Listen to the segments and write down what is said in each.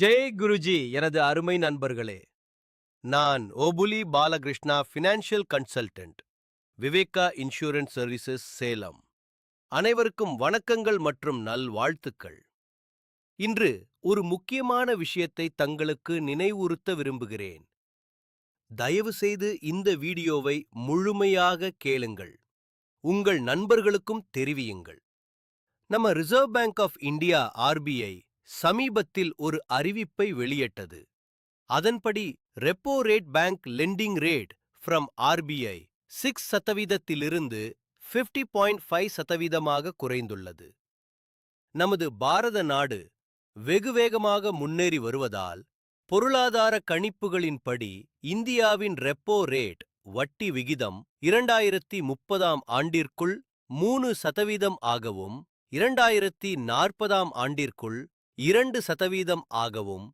ஜெய் குருஜி எனது அருமை நண்பர்களே. நான் Opuli Balakrishna financial consultant Viveka insurance services Salem. அனைவருக்கும் வணக்கங்கள் மற்றும் நல்வாழ்த்துக்கள். இன்று ஒரு முக்கியமான விஷயத்தை தங்களுக்கு நினைவுறுத்த விரும்புகிறேன். தயவு செய்து இந்த வீடியோவை முழுமையாக கேளுங்கள். உங்கள் நண்பர்களுக்கும் தெரிவியுங்கள். நம்ம Reserve Bank of India RBI சமீபத்தில் ஒரு அறிவிப்பை வெளியிட்டது. அதன்படி repo rate bank lending rate from RBI six சதவீதத்திலிருந்து 50.5% பாயிண்ட் ஃபைவ் சதவீதமாக குறைந்துள்ளது. நமது பாரத நாடு வெகு வேகமாக முன்னேறி வருவதால் பொருளாதார கணிப்புகளின்படி இந்தியாவின் ரெப்போ ரேட் வட்டி விகிதம் இரண்டாயிரத்தி முப்பதாம் ஆண்டிற்குள் மூணு சதவீதம் ஆகவும் இரண்டாயிரத்தி நாற்பதாம் ஆண்டிற்குள் இரண்டு சதவீதம் ஆகவும்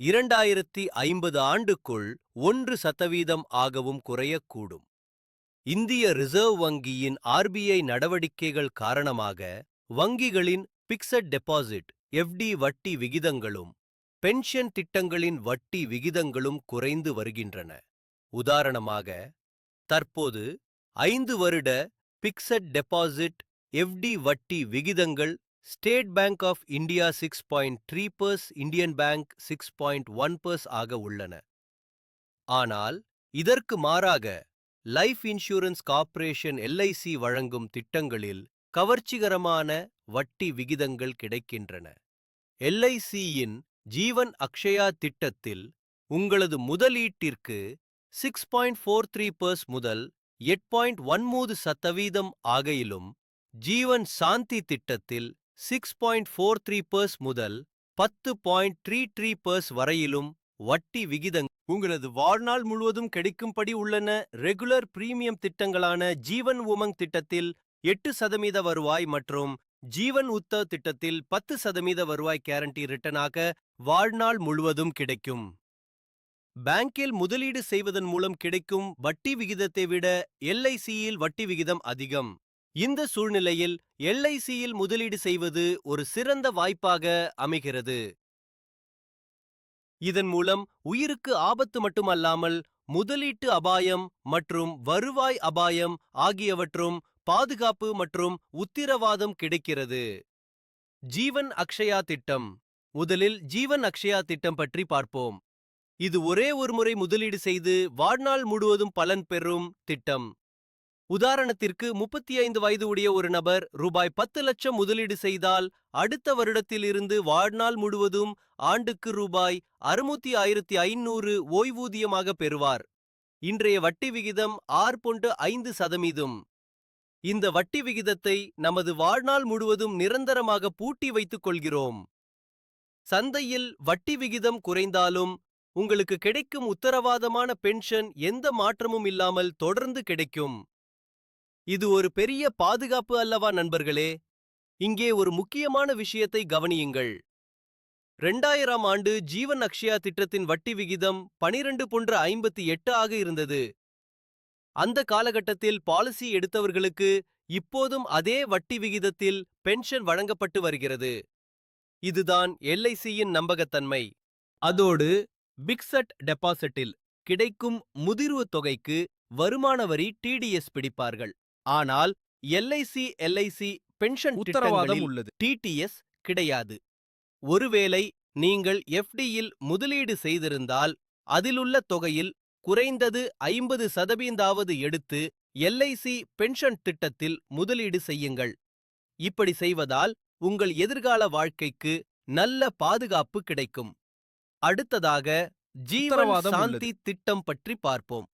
இரண்டாயிரத்தி ஐம்பது ஆண்டுக்குள் ஒன்று சதவீதம் ஆகவும் குறையக்கூடும். இந்திய ரிசர்வ் வங்கியின் ஆர்பிஐ நடவடிக்கைகள் காரணமாக வங்கிகளின் பிக்சட் டெபாசிட் எஃப்டி வட்டி விகிதங்களும் பென்ஷன் திட்டங்களின் வட்டி விகிதங்களும் குறைந்து வருகின்றன. உதாரணமாக தற்போது ஐந்து வருட பிக்சட் டெபாசிட் எஃப்டி வட்டி விகிதங்கள் State Bank of India six point three percent Indian Bank six point one percent ஆக உள்ளன. ஆனால் இதற்கு மாறாக லைஃப் இன்சூரன்ஸ் கார்ப்பரேஷன் எல்ஐசி வழங்கும் திட்டங்களில் கவர்ச்சிகரமான வட்டி விகிதங்கள் கிடைக்கின்றன. எல்ஐசியின் ஜீவன் அக்ஷயா திட்டத்தில் உங்களது முதலீட்டிற்கு six point four three percent முதல் எட் பாயிண்ட் ஒன்மூது சதவீதம் ஆகையிலும் ஜீவன் சாந்தி திட்டத்தில் six point four three percent முதல் பத்து பாயிண்ட் த்ரீ த்ரீ பர்ஸ் வரையிலும் வட்டி விகிதங்கள் உங்களது வாழ்நாள் முழுவதும் கிடைக்கும்படி உள்ளன. ரெகுலர் பிரீமியம் திட்டங்களான ஜீவன் உமங் திட்டத்தில் எட்டு சதவீத வருவாய் மற்றும் ஜீவன் உத்த திட்டத்தில் பத்து சதவீத வருவாய் கேரண்டி ரிட்டனாக வாழ்நாள் முழுவதும் கிடைக்கும். பேங்கில் முதலீடு செய்வதன் மூலம் கிடைக்கும் வட்டி விகிதத்தை விட எல்ஐசியில் வட்டி விகிதம் அதிகம். இந்த சூழ்நிலையில் எல்ஐசியில் முதலீடு செய்வது ஒரு சிறந்த வாய்ப்பாக அமைகிறது. இதன் மூலம் உயிருக்கு ஆபத்து மட்டுமல்லாமல் முதலீட்டு அபாயம் மற்றும் வருவாய் அபாயம் ஆகியவற்றும் பாதுகாப்பு மற்றும் உத்திரவாதம் கிடைக்கிறது. ஜீவன் அக்ஷயா திட்டம். முதலில் ஜீவன் அக்ஷயா திட்டம் பற்றி பார்ப்போம். இது ஒரே ஒரு முறை முதலீடு செய்து வாழ்நாள் முழுவதும் பலன் பெறும் திட்டம். உதாரணத்திற்கு முப்பத்தி ஐந்து வயது உடைய ஒரு நபர் ரூபாய் பத்து லட்சம் முதலீடு செய்தால் அடுத்த வருடத்திலிருந்து வாழ்நாள் முழுவதும் ஆண்டுக்கு ரூபாய் அறுநூத்தி ஆயிரத்தி ஐநூறு ஓய்வூதியமாக பெறுவார். இன்றைய வட்டி விகிதம் ஆறு பொண்டு ஐந்து சதவீதம். இந்த வட்டி விகிதத்தை நமது வாழ்நாள் முழுவதும் நிரந்தரமாக பூட்டி வைத்துக் கொள்கிறோம். சந்தையில் வட்டி விகிதம் குறைந்தாலும் உங்களுக்கு கிடைக்கும் உத்தரவாதமான பென்ஷன் எந்த மாற்றமும் இல்லாமல் தொடர்ந்து கிடைக்கும். இது ஒரு பெரிய பாதுகாப்பு அல்லவா நண்பர்களே? இங்கே ஒரு முக்கியமான விஷயத்தை கவனியுங்கள். ரெண்டாயிரம் ஆண்டு ஜீவன் அக்ஷயா திட்டத்தின் வட்டி விகிதம் பனிரெண்டு போன்ற ஐம்பத்தி எட்டு ஆக இருந்தது. அந்த காலகட்டத்தில் பாலிசி எடுத்தவர்களுக்கு இப்போதும் அதே வட்டி விகிதத்தில் பென்ஷன் வழங்கப்பட்டு வருகிறது. இதுதான் எல்ஐசியின் நம்பகத்தன்மை. அதோடு பிக்சட் டெபாசிட்டில் கிடைக்கும் முதிர்வு தொகைக்கு வருமான வரி டிடிஎஸ் பிடிப்பார்கள். ஆனால் எல்ஐசி எல்ஐசி பென்ஷன் உத்தரவாதம் உள்ளது. டிடிஎஸ் கிடையாது. ஒருவேளை நீங்கள் எஃப்டியில் முதலீடு செய்திருந்தால் அதிலுள்ள தொகையில் குறைந்தது ஐம்பது சதவீந்தாவது எடுத்து எல்ஐசி பென்ஷன் திட்டத்தில் முதலீடு செய்யுங்கள். இப்படி செய்வதால் உங்கள் எதிர்கால வாழ்க்கைக்கு நல்ல பாதுகாப்பு கிடைக்கும். அடுத்ததாக ஜீவன் சாந்தி திட்டம் பற்றி பார்ப்போம்.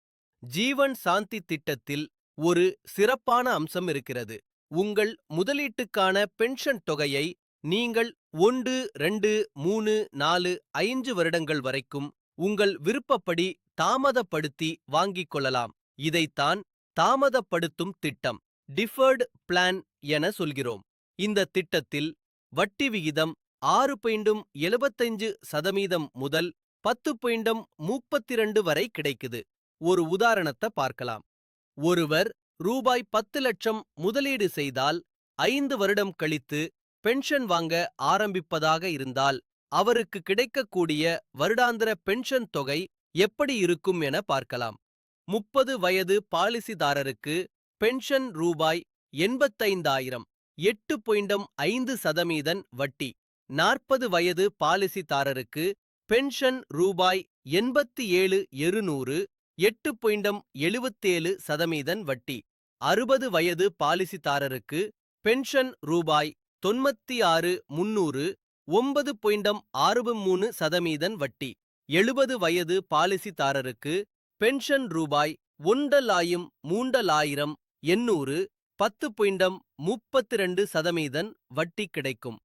ஜீவன் சாந்தி திட்டத்தில் ஒரு சிறப்பான அம்சம் இருக்கிறது. உங்கள் முதலீட்டுக்கான பென்ஷன் தொகையை நீங்கள் ஒன்று ரெண்டு மூணு நாலு ஐந்து வருடங்கள் வரைக்கும் உங்கள் விருப்பப்படி தாமதப்படுத்தி வாங்கிக் கொள்ளலாம். இதைத்தான் தாமதப்படுத்தும் திட்டம் டிஃபர்டு பிளான் என சொல்கிறோம். இந்த திட்டத்தில் வட்டி விகிதம் ஆறு பாயிண்டும் எழுபத்தைந்து சதவீதம் முதல் பத்து பாயிண்டும் முப்பத்திரண்டு வரை கிடைக்குது. ஒரு உதாரணத்தை பார்க்கலாம். ஒருவர் ரூபாய் பத்து லட்சம் முதலீடு செய்தால் ஐந்து வருடம் கழித்து பென்ஷன் வாங்க ஆரம்பிப்பதாக இருந்தால் அவருக்கு கிடைக்கக்கூடிய வருடாந்திர பென்ஷன் தொகை எப்படி இருக்கும் என பார்க்கலாம். முப்பது வயது பாலிசிதாரருக்கு பென்ஷன் ரூபாய் எண்பத்தைந்தாயிரம் எட்டு பாயிண்டம் ஐந்து சதமீதன் வட்டி. நாற்பது வயது பாலிசிதாரருக்கு பென்ஷன் ரூபாய் எண்பத்தி ஏழு இருநூறு எட்டு பாயிண்டம் எழுபத்தேழு சதமீதன் வட்டி. அறுபது வயது பாலிசிதாரருக்கு பென்ஷன் ரூபாய் தொன்மத்தி ஆறு முன்னூறு ஒன்பது பாயிண்டம் ஆறு மூணு சதமீதன் வட்டி. எழுபது வயது பாலிசிதாரருக்கு பென்ஷன் ரூபாய் ஒண்டலாயும் மூண்டலாயிரம் எண்ணூறு பத்து பாயிண்டம் முப்பத்தி ரெண்டு சதவீதன் வட்டி கிடைக்கும்.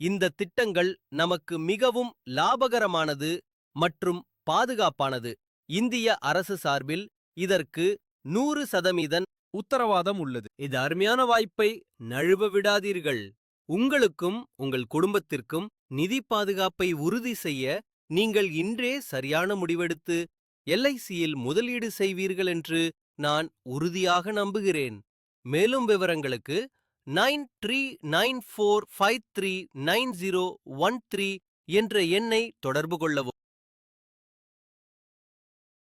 இந்த திட்டங்கள் நமக்கு மிகவும் லாபகரமானது மற்றும் பாதுகாப்பானது. இந்திய அரசு சார்பில் இதற்கு நூறு சதவீதன் உத்தரவாதம் உள்ளது. இது அருமையான வாய்ப்பை நழுவ விடாதீர்கள். உங்களுக்கும் உங்கள் குடும்பத்திற்கும் நிதி பாதுகாப்பை உறுதி செய்ய நீங்கள் இன்றே சரியான முடிவெடுத்து எல்ஐசியில் முதலீடு செய்வீர்கள் என்று நான் உறுதியாக நம்புகிறேன். மேலும் விவரங்களுக்கு nine three nine four five three nine zero one three என்ற எண்ணை தொடர்பு கொள்ளவும்.